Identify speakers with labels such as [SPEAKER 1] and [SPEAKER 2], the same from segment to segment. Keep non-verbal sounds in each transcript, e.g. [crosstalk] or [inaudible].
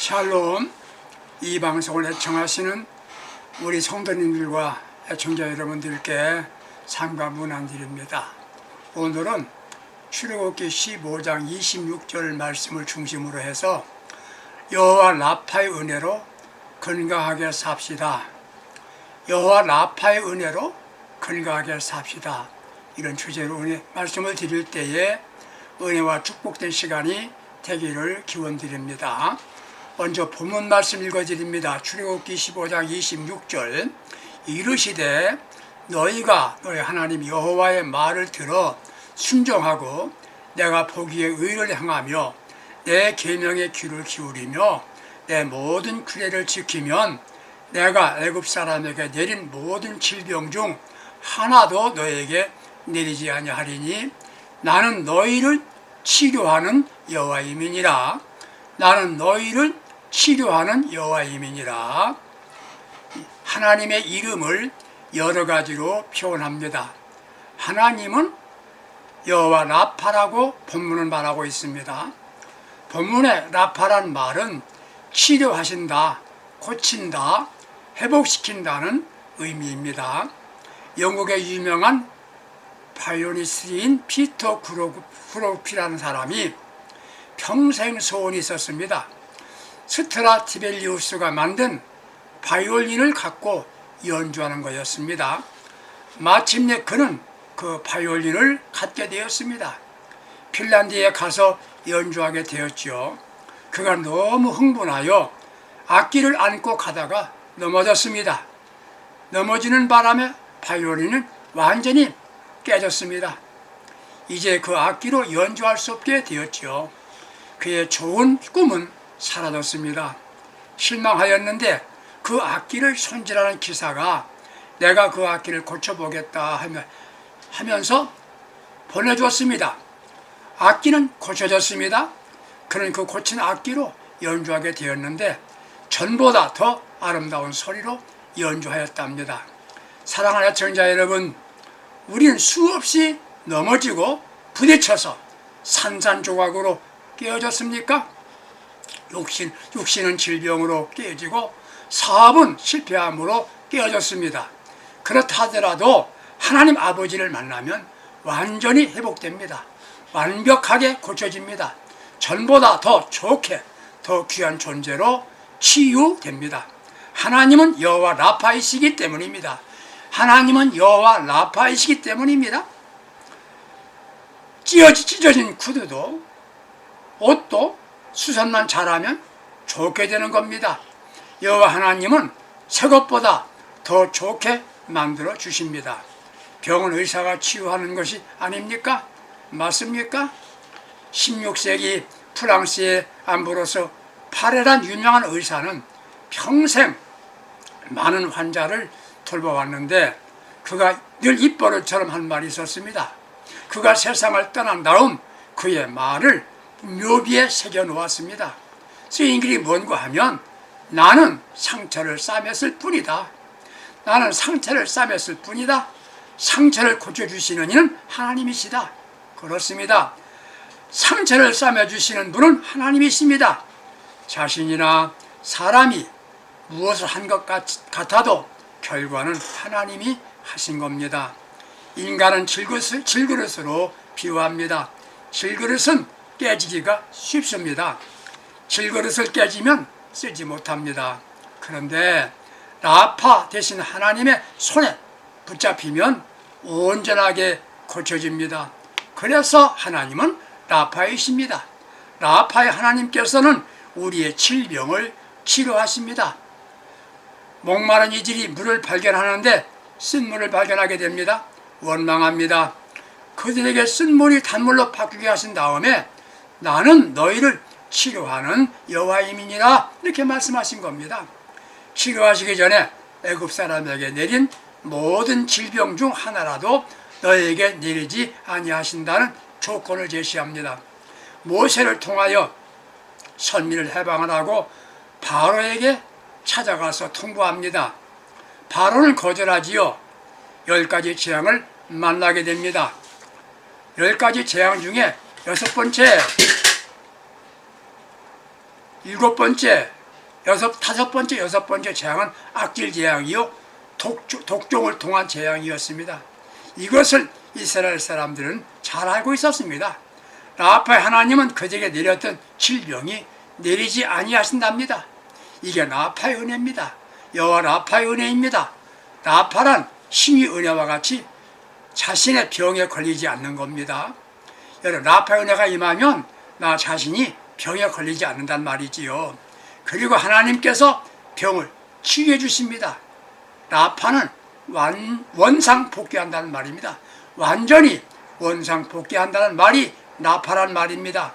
[SPEAKER 1] 샬롬 이 방송을 애청하시는 우리 성도님들과 애청자 여러분들께 상가 문안드립니다. 오늘은 출애굽기 15장 26절 말씀을 중심으로 해서 여호와 라파의 은혜로 건강하게 삽시다. 여호와 라파의 은혜로 건강하게 삽시다. 이런 주제로 말씀을 드릴 때에 은혜와 축복된 시간이 되기를 기원드립니다. 먼저 본문 말씀 읽어드립니다. 출애굽기 15장 26절 이르시되 너희가 너희 하나님 여호와의 말을 들어 순종하고 내가 보기에 의를 행하며 내 계명에 귀를 기울이며 내 모든 규례를 지키면 내가 애굽 사람에게 내린 모든 질병 중 하나도 너에게 내리지 아니하리니 나는 너희를 치료하는 여호와임이니라 나는 너희를 치료하는 여호와임이니라 하나님의 이름을 여러 가지로 표현합니다. 하나님은 여호와 라파라고 본문을 말하고 있습니다. 본문의 라파란 말은 치료하신다, 고친다, 회복시킨다는 의미입니다. 영국의 유명한 바이오니스트인 피터 구로피라는 사람이 평생 소원이 있었습니다. 스트라 티벨리우스가 만든 바이올린을 갖고 연주하는 거였습니다. 마침내 그는 그 바이올린을 갖게 되었습니다. 핀란드에 가서 연주하게 되었죠. 그가 너무 흥분하여 악기를 안고 가다가 넘어졌습니다. 넘어지는 바람에 바이올린은 완전히 깨졌습니다. 이제 그 악기로 연주할 수 없게 되었죠. 그의 좋은 꿈은 사라졌습니다. 실망하였는데 그 악기를 손질하는 기사가 내가 그 악기를 고쳐보겠다 하면서 보내주었습니다. 악기는 고쳐졌습니다. 그는 그 고친 악기로 연주하게 되었는데 전보다 더 아름다운 소리로 연주하였답니다. 사랑하는 청자 여러분, 우리는 수없이 넘어지고 부딪혀서 산산조각으로 깨어졌습니까? 육신, 육신은 질병으로 깨지고 사업은 실패함으로 깨어졌습니다. 그렇다 하더라도 하나님 아버지를 만나면 완전히 회복됩니다. 완벽하게 고쳐집니다. 전보다 더 좋게, 더 귀한 존재로 치유됩니다. 하나님은 여호와 라파이시기 때문입니다. 하나님은 여호와 라파이시기 때문입니다. 찢어진 구두도 옷도 수선만 잘하면 좋게 되는 겁니다. 여호와 하나님은 새 것보다 더 좋게 만들어 주십니다. 병은 의사가 치유하는 것이 아닙니까? 맞습니까? 16세기 프랑스의 암브로스 파레란 유명한 의사는 평생 많은 환자를 돌봐왔는데 그가 늘 입버릇처럼 한 말이 있었습니다. 그가 세상을 떠난 다음 그의 말을 묘비에 새겨 놓았습니다. 쓰인 글이 뭔가 하면 나는 상처를 싸맸을 뿐이다. 나는 상처를 싸맸을 뿐이다. 상처를 고쳐주시는 이는 하나님이시다. 그렇습니다. 상처를 싸매주시는 분은 하나님이십니다. 자신이나 사람이 무엇을 한 것 같아도 결과는 하나님이 하신 겁니다. 인간은 질그릇, 질그릇으로 비유합니다. 질그릇은 깨지기가 쉽습니다. 질그릇을 깨지면 쓰지 못합니다. 그런데 라파 대신 하나님의 손에 붙잡히면 온전하게 고쳐집니다. 그래서 하나님은 라파이십니다. 라파의 하나님께서는 우리의 질병을 치료하십니다. 목마른 이들이 물을 발견하는데 쓴물을 발견하게 됩니다. 원망합니다. 그들에게 쓴물이 단물로 바뀌게 하신 다음에 나는 너희를 치료하는 여호와임이니라 이렇게 말씀하신 겁니다. 치료하시기 전에 애굽 사람에게 내린 모든 질병 중 하나라도 너에게 내리지 아니하신다는 조건을 제시합니다. 모세를 통하여 선민을 해방을 하고 바로에게 찾아가서 통보합니다. 바로는 거절하지요. 열 가지 재앙을 만나게 됩니다. 열 가지 재앙 중에 여섯 번째 일곱 번째, 여섯, 다섯 번째, 여섯 번째 재앙은 악질 재앙이요. 독종, 독종 을 통한 재앙이었습니다. 이것을 이스라엘 사람들은 잘 알고 있었습니다. 라파의 하나님은 그에게 내렸던 질병이 내리지 아니하신답니다. 이게 라파의 은혜입니다. 여호와 라파의 은혜입니다. 라파란 신의 은혜와 같이 자신의 병에 걸리지 않는 겁니다. 여러분 라파의 은혜가 임하면 나 자신이 병에 걸리지 않는단 말이지요. 그리고 하나님께서 병을 치유해 주십니다. 라파는 완, 원상 복귀한다는 말입니다. 완전히 원상 복귀한다는 말이 라파란 말입니다.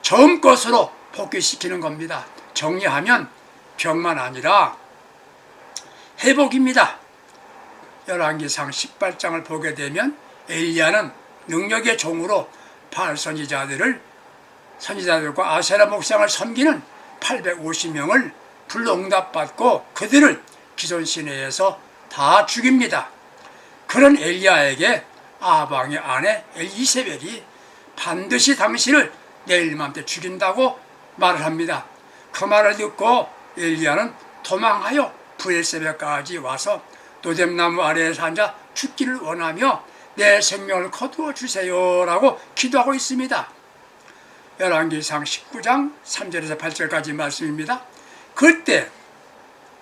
[SPEAKER 1] 처음 것으로 복귀시키는 겁니다. 정리하면 병만 아니라 회복입니다. 열왕기상 18장을 보게 되면 엘리야는 능력의 종으로 바알 선지자들을 선지자들과 아세라 목상을 섬기는 850명을 불러 응답받고 그들을 기존 시내에서 다 죽입니다. 그런 엘리야에게 아방의 아내 엘이세벨이 반드시 당신을 내일맘때 죽인다고 말을 합니다. 그 말을 듣고 엘리야는 도망하여 부엘세벨까지 와서 노뎀나무 아래에서 앉아 죽기를 원하며 내 생명을 거두어 주세요라고 기도하고 있습니다. 열왕기상 19장 3절에서 8절까지 말씀입니다. 그때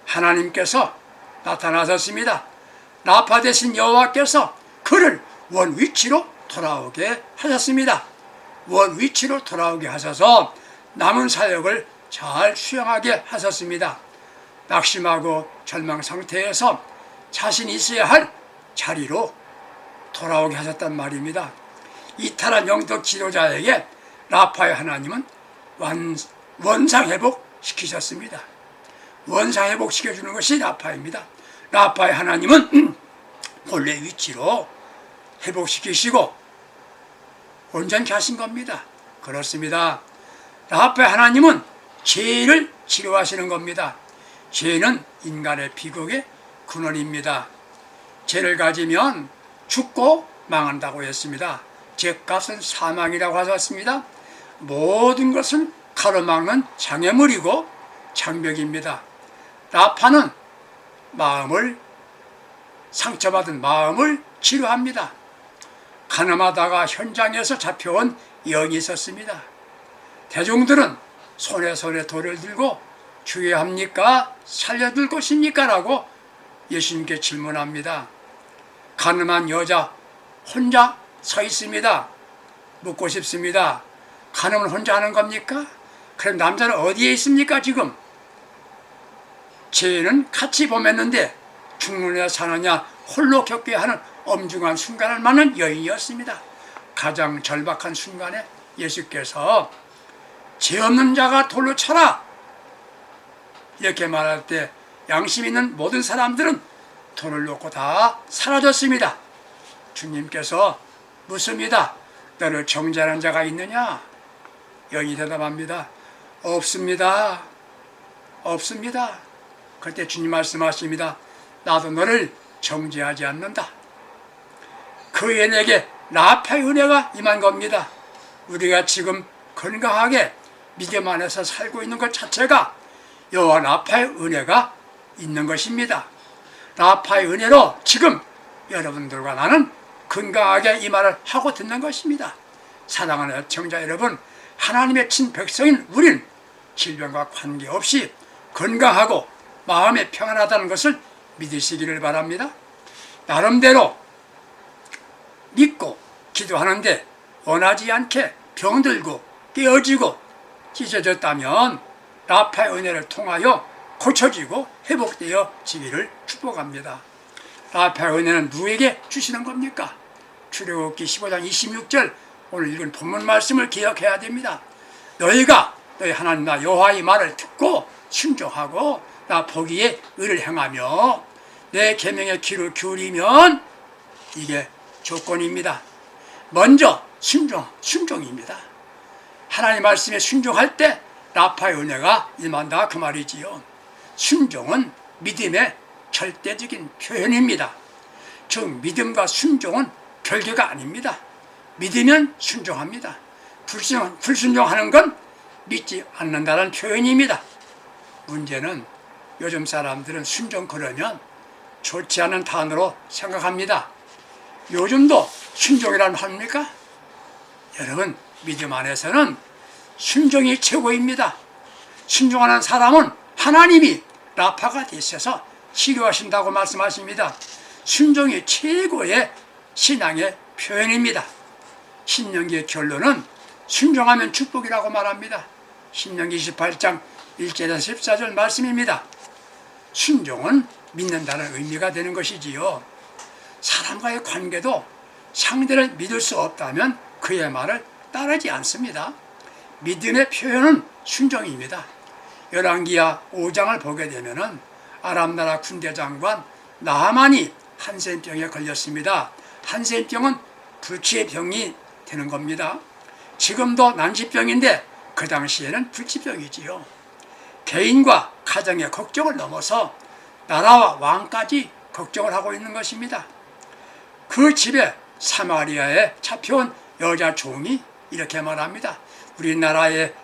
[SPEAKER 1] 하나님께서 나타나셨습니다. 라파 대신 여호와께서 그를 원 위치로 돌아오게 하셨습니다. 원 위치로 돌아오게 하셔서 남은 사역을 잘 수행하게 하셨습니다. 낙심하고 절망 상태에서 자신이 있어야 할 자리로 돌아오게 하셨단 말입니다. 이탈한 영적 지도자에게 라파의 하나님은 원, 원상 회복 시키셨습니다. 원상 회복 시켜주는 것이 라파입니다. 라파의 하나님은 [clears throat] 본래 위치로 회복시키시고 온전케 하신 겁니다. 그렇습니다. 라파의 하나님은 죄를 치료하시는 겁니다. 죄는 인간의 비극의 근원입니다. 죄를 가지면 죽고 망한다고 했습니다. 죄값은 사망이라고 하셨습니다. 모든 것은 가로막는 장애물이고 장벽입니다. 라파는 마음을 상처받은 마음을 치료합니다. 가늠하다가 현장에서 잡혀온 영이 있었습니다. 대중들은 손에 손에 돌을 들고 주의합니까? 살려둘 것입니까? 라고 예수님께 질문합니다. 가늠한 여자 혼자 서 있습니다. 묻고 싶습니다. 가늠을 혼자 하는 겁니까? 그럼 남자는 어디에 있습니까 지금? 죄는 같이 범했는데 죽느냐 사느냐 홀로 겪게 하는 엄중한 순간을 맞는 여인이었습니다. 가장 절박한 순간에 예수께서 죄 없는 자가 돌로 쳐라 이렇게 말할 때 양심 있는 모든 사람들은 돌을 놓고 다 사라졌습니다. 주님께서 묻습니다. 너를 정죄하는 자가 있느냐? 여인이 대답합니다. 없습니다. 없습니다. 그때 주님 말씀하십니다. 나도 너를 정죄하지 않는다. 그 애에게 라파의 은혜가 임한 겁니다. 우리가 지금 건강하게 믿음 안에서 살고 있는 것 자체가 여호와 라파의 은혜가 있는 것입니다. 라파의 은혜로 지금 여러분들과 나는 건강하게 이 말을 하고 듣는 것입니다. 사랑하는 애청자 여러분, 하나님의 친백성인 우린 질병과 관계없이 건강하고 마음에 평안하다는 것을 믿으시기를 바랍니다. 나름대로 믿고 기도하는데 원하지 않게 병들고 깨어지고 찢어졌다면 라파의 은혜를 통하여 고쳐지고 회복되어 지기를 축복합니다. 라파의 은혜는 누구에게 주시는 겁니까? 출애굽기 15장 26절 오늘 읽은 본문 말씀을 기억해야 됩니다. 너희가 너희 하나님 나 여호와의 말을 듣고 순종하고 나 보기에 의를 행하며 내 계명에 귀를 기울이면 이게 조건입니다. 먼저 순종, 순종입니다. 하나님 말씀에 순종할 때 라파의 은혜가 임한다 그 말이지요. 순종은 믿음의 절대적인 표현입니다. 즉 믿음과 순종은 별개가 아닙니다. 믿으면 순종합니다. 불순, 불순종하는 건 믿지 않는다는 표현입니다. 문제는 요즘 사람들은 순종 그러면 좋지 않은 단어로 생각합니다. 요즘도 순종이란 합니까? 여러분 믿음 안에서는 순종이 최고입니다. 순종하는 사람은 하나님이 라파가 되셔서 치료하신다고 말씀하십니다. 순종이 최고의 신앙의 표현입니다. 신명기의 결론은 순종하면 축복이라고 말합니다. 신명기 28장 1절에서 14절 말씀입니다. 순종은 믿는다는 의미가 되는 것이지요. 사람과의 관계도 상대를 믿을 수 없다면 그의 말을 따르지 않습니다. 믿음의 표현은 순종입니다. 열왕기야 5장을 보게 되면은 아람 나라 군대 장관 나하만이 한센병에 걸렸습니다. 한센병은 불치의 병이 되는 겁니다. 지금도 난치병인데 그 당시에는 불치병이지요. 개인과 가정의 걱정을 넘어서 나라와 왕까지 걱정을 하고 있는 것입니다. 그 집에 사마리아에 잡혀온 여자 종이 이렇게 말합니다. 우리나라의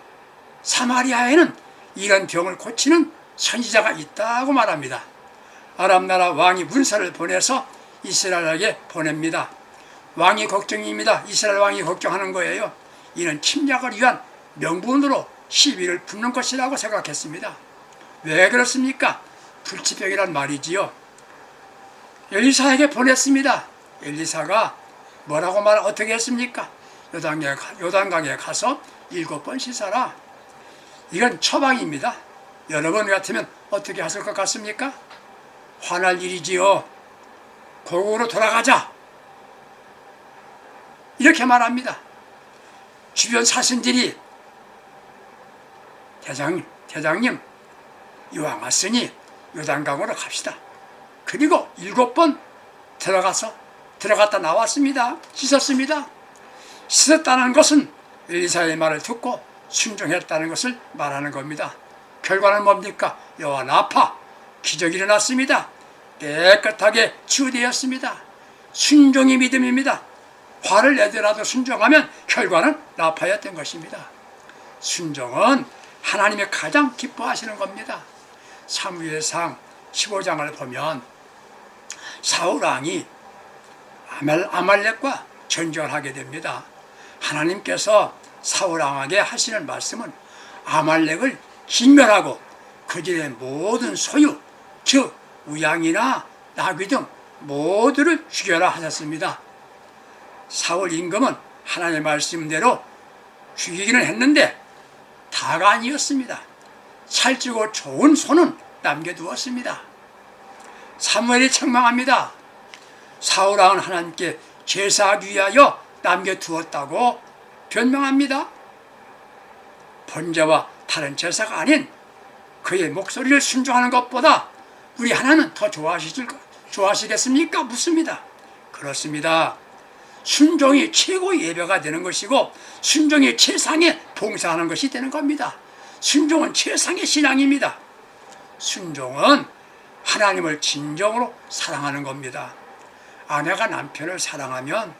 [SPEAKER 1] 사마리아에는 이런 병을 고치는 선지자가 있다고 말합니다. 아람 나라 왕이 문서를 보내서 이스라엘에게 보냅니다. 왕이 걱정입니다. 이스라엘 왕이 걱정하는 거예요. 이는 침략을 위한 명분으로 시비를 붙는 것이라고 생각했습니다. 왜 그렇습니까? 불치병이란 말이지요. 엘리사에게 보냈습니다. 엘리사가 뭐라고 말 어떻게 했습니까? 요단강에 가서 일곱 번 씻어라. 이건 처방입니다. 여러분 같으면 어떻게 하실 것 같습니까? 화날 일이지요. 고국으로 돌아가자. 이렇게 말합니다. 주변 사신들이 대장, 대장님 이왕 왔으니 요단강으로 갑시다. 그리고 일곱 번 들어가서 들어갔다 나왔습니다. 씻었습니다. 씻었다는 것은 엘리사의 말을 듣고 순종했다는 것을 말하는 겁니다. 결과는 뭡니까? 여호와 나파 기적이 일어났습니다. 깨끗하게 치유되었습니다. 순종이 믿음입니다. 화를 내더라도 순종하면 결과는 나파였던 것입니다. 순종은 하나님의 가장 기뻐하시는 겁니다. 사무엘상 15장을 보면 사울 왕이 아말, 아말렉과 전쟁을 하게 됩니다. 하나님께서 사울 왕에게 하시는 말씀은 아말렉을 진멸하고 그 집의 모든 소유, 즉 우양이나 나귀 등 모두를 죽여라 하셨습니다. 사울 임금은 하나님의 말씀대로 죽이기는 했는데 다가 아니었습니다. 살찌고 좋은 손은 남겨두었습니다. 사무엘이 책망합니다. 사울왕은 하나님께 제사하기 위하여 남겨두었다고 변명합니다. 번제와 다른 제사가 아닌 그의 목소리를 순종하는 것보다 우리 하나는 더 좋아하실, 좋아하시겠습니까? 묻습니다. 그렇습니다. 순종이 최고 예배가 되는 것이고 순종이 최상의 봉사하는 것이 되는 겁니다. 순종은 최상의 신앙입니다. 순종은 하나님을 진정으로 사랑하는 겁니다. 아내가 남편을 사랑하면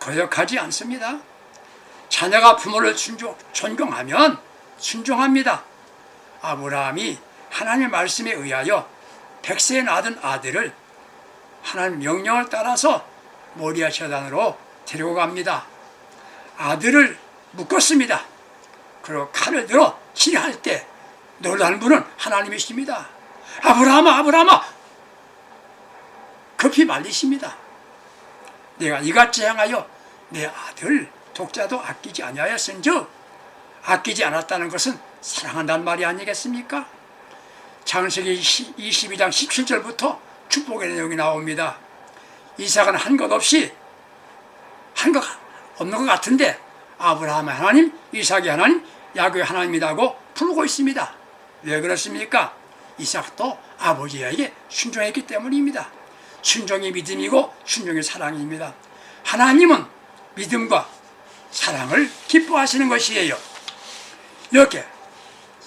[SPEAKER 1] 거역하지 않습니다. 자녀가 부모를 순종, 존경하면 순종합니다. 아브라함이 하나님의 말씀에 의하여 백세에 낳은 아들을 하나님 명령을 따라서 모리아 재단으로 데리고 갑니다. 아들을 묶었습니다. 그리고 칼을 들어 치할 때 놀라는 분은 하나님이십니다. 아브라함아 아브라함아 급히 말리십니다. 내가 이같이 행하여 내 아들 독자도 아끼지 아니하였은즉 아끼지 않았다는 것은 사랑한다는 말이 아니겠습니까? 창세기 22장 17절부터 축복의 내용이 나옵니다. 이삭은 한 것 없이 한 것 없는 것 같은데 아브라함의 하나님, 이삭의 하나님, 야곱의 하나님이라고 부르고 있습니다. 왜 그렇습니까? 이삭도 아버지에게 순종했기 때문입니다. 순종이 믿음이고 순종이 사랑입니다. 하나님은 믿음과 사랑을 기뻐하시는 것이에요. 이렇게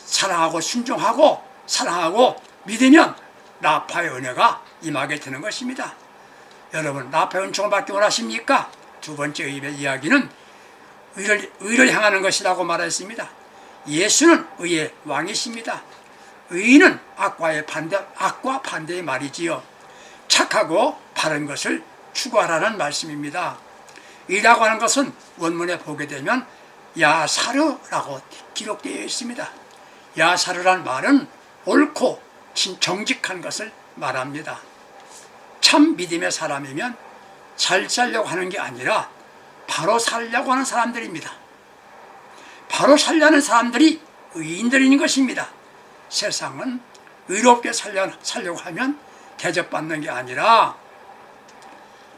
[SPEAKER 1] 사랑하고 순종하고 사랑하고 믿으면 라파의 은혜가 임하게 되는 것입니다. 여러분 라파의 은총을 받기 원하십니까? 두 번째 의의 이야기는 의를, 의를 향하는 것이라고 말했습니다. 예수는 의의 왕이십니다. 의는 악과의 반대, 악과 반대의 말이지요. 착하고 바른 것을 추구하라는 말씀입니다. 의라고 하는 것은 원문에 보게 되면 야사르라고 기록되어 있습니다. 야사르란 말은 옳고 진- 정직한 것을 말합니다. 참 믿음의 사람이면 잘 살려고 하는 게 아니라 바로 살려고 하는 사람들입니다. 바로 살려는 사람들이 의인들인 것입니다. 세상은 의롭게 살려, 살려고 하면 대접받는 게 아니라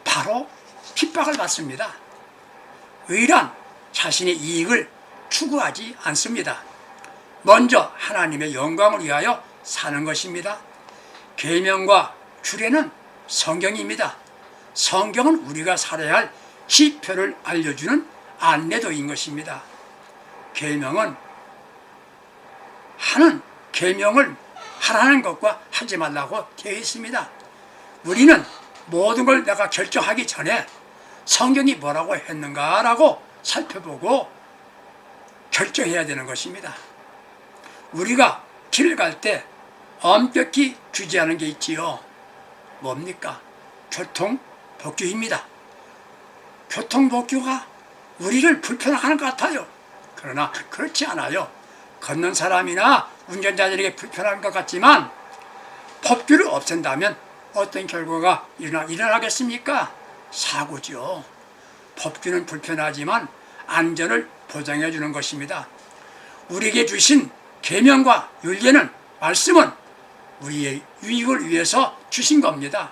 [SPEAKER 1] 바로 핍박을 받습니다. 의란 자신의 이익을 추구하지 않습니다. 먼저 하나님의 영광을 위하여 사는 것입니다. 계명과 규례는 성경입니다. 성경은 우리가 살아야 할 지표를 알려주는 안내도인 것입니다. 계명은 하는 계명을 하라는 것과 하지 말라고 되어 있습니다. 우리는 모든 걸 내가 결정하기 전에 성경이 뭐라고 했는가라고 살펴보고 결정해야 되는 것입니다. 우리가 길을 갈 때 엄격히 규제하는 게 있지요. 뭡니까? 교통법규입니다. 교통법규가 우리를 불편하는 것 같아요. 그러나 그렇지 않아요. 걷는 사람이나 운전자들에게 불편한 것 같지만 법규를 없앤다면 어떤 결과가 일어나, 일어나겠습니까? 사고죠. 법규는 불편하지만 안전을 보장해 주는 것입니다. 우리에게 주신 계명과 윤례는 말씀은 우리의 유익을 위해서 주신 겁니다.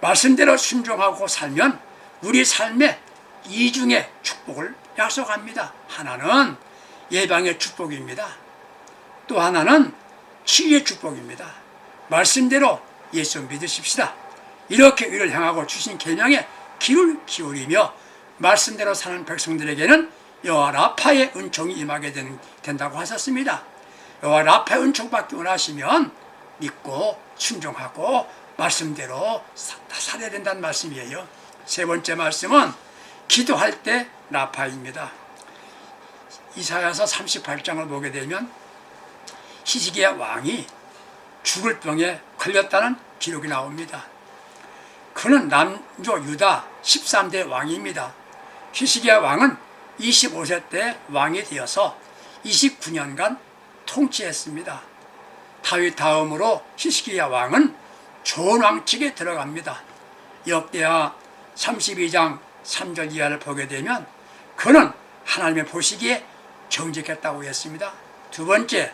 [SPEAKER 1] 말씀대로 순종하고 살면 우리 삶에 이중의 축복을 약속합니다. 하나는 예방의 축복입니다. 또 하나는 치유의 축복입니다. 말씀대로 예수 믿으십시다. 이렇게 위를 향하고 주신 계명에 귀를 기울이며 말씀대로 사는 백성들에게는 여호와 라파의 은총이 임하게 된, 된다고 하셨습니다. 여호와 라파의 은총 받기 원하시면 믿고 순종하고 말씀대로 사, 다 살아야 된다는 말씀이에요. 세 번째 말씀은 기도할 때 라파입니다. 이사야서 38장을 보게 되면 히스기야 왕이 죽을 병에 걸렸다는 기록이 나옵니다. 그는 남조 유다 13대 왕입니다. 히스기야 왕은 25세 때 왕이 되어서 29년간 통치했습니다. 다윗 다음으로 히스기야 왕은 좋은 왕측에 들어갑니다. 역대하 32장 3절 이하를 보게 되면 그는 하나님의 보시기에 정직했다고 했습니다. 두 번째,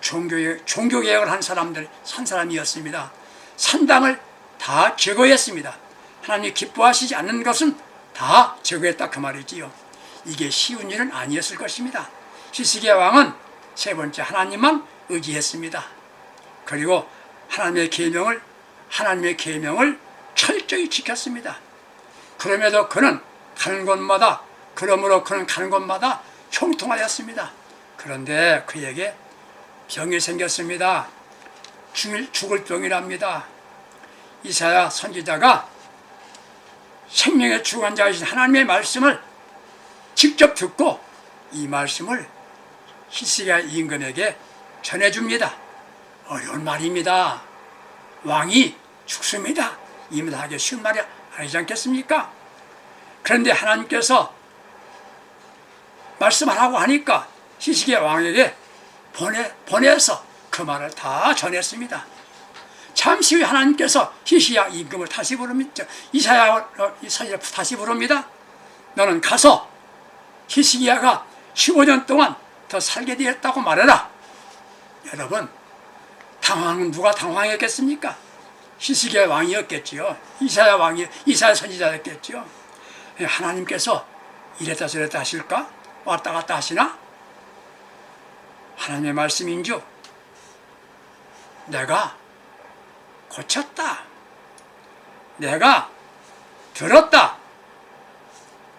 [SPEAKER 1] 종교, 종교개혁을 한 사람들, 산 사람이었습니다. 산당을 다 제거했습니다. 하나님이 기뻐하시지 않는 것은 다 제거했다 그 말이지요. 이게 쉬운 일은 아니었을 것입니다. 히스기야 왕은 세 번째 하나님만 의지했습니다. 그리고 하나님의 계명을 하나님의 계명을 철저히 지켰습니다. 그럼에도 그는 가는 곳마다 그러므로 그는 가는 곳마다 형통하였습니다. 그런데 그에게 병이 생겼습니다. 죽을, 죽을 병이랍니다. 이사야 선지자가 생명의 주관자이신 하나님의 말씀을 직접 듣고 이 말씀을 히스기야 임금에게 전해줍니다. 어려운 말입니다. 왕이 죽습니다. 이면 하기 쉬운 말이 아니지 않겠습니까? 그런데 하나님께서 말씀하라고 하니까 히스기야 왕에게 보내, 보내서 그 말을 다 전했습니다. 잠시 후에 하나님께서 히스기야 임금을 다시 부릅니다. 이사야 이사야 다시 부릅니다. 너는 가서 히스기야가 15년 동안 더 살게 되었다고 말해라. 여러분 당황은 누가 당황했겠습니까? 히스기야 왕이었겠지요. 이사야 왕이 이사야 선지자였겠지요. 하나님께서 이랬다 저랬다 하실까? 왔다 갔다 하시나? 하나님의 말씀인즉 내가 고쳤다. 내가 들었다.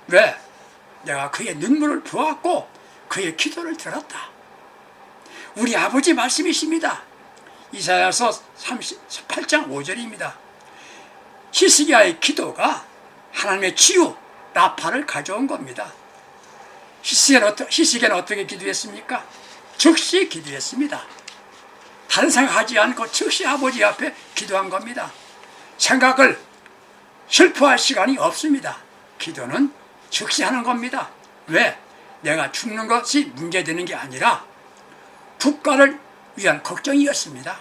[SPEAKER 1] 왜? 내가 그의 눈물을 보았고 그의 기도를 들었다. 우리 아버지 말씀이십니다. 이사야서 38장 5절입니다. 히스기야의 기도가 하나님의 치유, 라파를 가져온 겁니다. 히스기야는, 어떻게 기도했습니까? 즉시 기도했습니다. 다른 생각하지 않고 즉시 아버지 앞에 기도한 겁니다. 생각을 슬퍼할 시간이 없습니다. 기도는 즉시 하는 겁니다. 왜? 내가 죽는 것이 문제되는 게 아니라 국가를 위한 걱정이었습니다.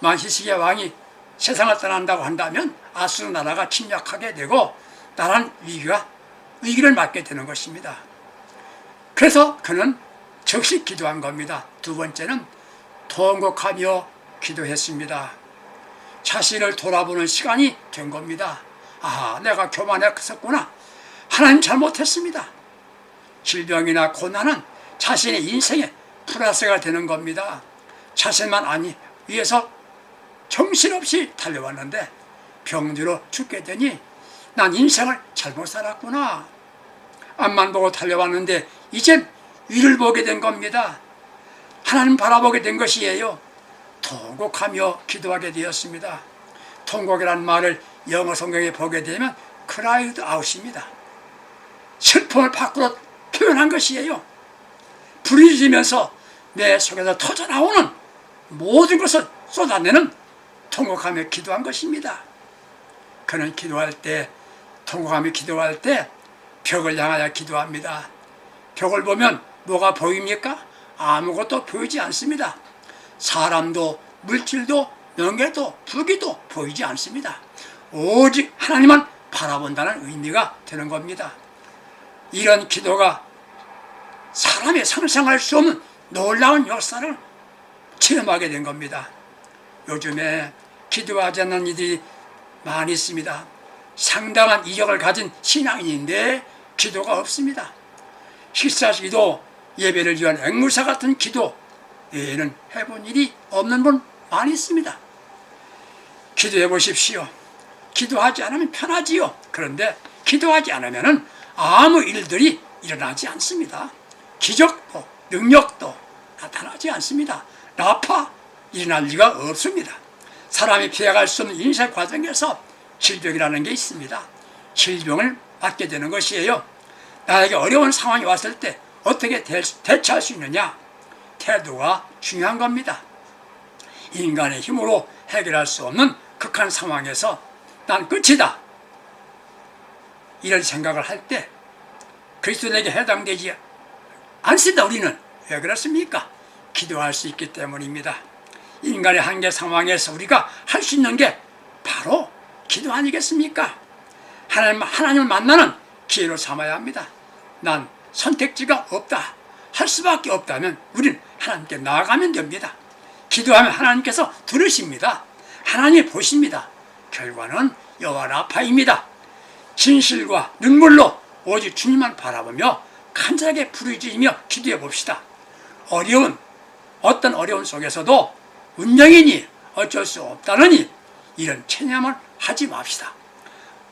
[SPEAKER 1] 만시식의 왕이 세상을 떠난다고 한다면 아수르 나라가 침략하게 되고 나라는 위기가 위기를 맞게 되는 것입니다. 그래서 그는 즉시 기도한 겁니다. 두 번째는 통곡하며 기도했습니다. 자신을 돌아보는 시간이 된 겁니다. 아, 내가 교만했었구나. 하나님 잘못했습니다. 질병이나 고난은 자신의 인생에 플러스가 되는 겁니다. 자신만 아니 위해서 정신없이 달려왔는데 병들어 죽게 되니 난 인생을 잘못 살았구나. 앞만 보고 달려왔는데 이젠 위를 보게 된 겁니다. 하나님 바라보게 된 것이에요. 통곡하며 기도하게 되었습니다. 통곡이라는 말을 영어 성경에 보게 되면 cried out입니다. 슬픔을 밖으로 표현한 것이에요. 부르짖으면서 내 속에서 터져나오는 모든 것을 쏟아내는 통곡하며 기도한 것입니다. 그는 기도할 때, 통곡하며 기도할 때 벽을 향하여 기도합니다. 벽을 보면 뭐가 보입니까? 아무것도 보이지 않습니다. 사람도 물질도 명예도 부귀도 보이지 않습니다. 오직 하나님만 바라본다는 의미가 되는 겁니다. 이런 기도가 사람이 상상할 수 없는 놀라운 역사를 체험하게 된 겁니다. 요즘에 기도하지 않는 이들이 많이 있습니다. 상당한 이력을 가진 신앙인인데 기도가 없습니다. 식사시기도 예배를 위한 앵무사 같은 기도 외에는 해본 일이 없는 분 많이 있습니다. 기도해 보십시오. 기도하지 않으면 편하지요. 그런데 기도하지 않으면 아무 일들이 일어나지 않습니다. 기적도 능력도 나타나지 않습니다. 나파 일어날 리가 없습니다. 사람이 피해갈 수 없는 인생 과정에서 질병이라는 게 있습니다. 질병을 맞게 되는 것이에요. 나에게 어려운 상황이 왔을 때 어떻게 대, 대처할 수 있느냐? 태도가 중요한 겁니다. 인간의 힘으로 해결할 수 없는 극한 상황에서 난 끝이다. 이런 생각을 할 때 그리스도에게 해당되지 않습니다. 우리는 왜 그렇습니까? 기도할 수 있기 때문입니다. 인간의 한계 상황에서 우리가 할 수 있는 게 바로 기도 아니겠습니까? 하나님, 하나님을 만나는 기회로 삼아야 합니다. 난 선택지가 없다. 할 수밖에 없다면 우리는 하나님께 나아가면 됩니다. 기도하면 하나님께서 들으십니다. 하나님 보십니다. 결과는 여호와 라파입니다. 진실과 눈물로 오직 주님만 바라보며 간절하게 부르짖으며 기도해 봅시다. 어려운 어떤 어려운 속에서도 운명이니 어쩔 수 없다느니 이런 체념을 하지 맙시다.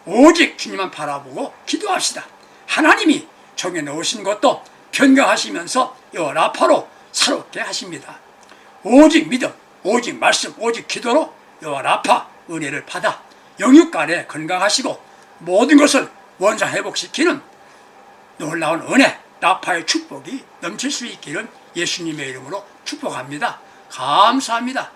[SPEAKER 1] 오직 주님만 바라보고 기도합시다. 하나님이 정해 놓으신 것도 변경하시면서 여 라파로 새롭게 하십니다. 오직 믿음, 오직 말씀, 오직 기도로 여호와 라파 은혜를 받아 영육간에 건강하시고 모든 것을 원상 회복시키는 놀라운 은혜, 라파의 축복이 넘칠 수 있기를 예수님의 이름으로 축복합니다. 감사합니다.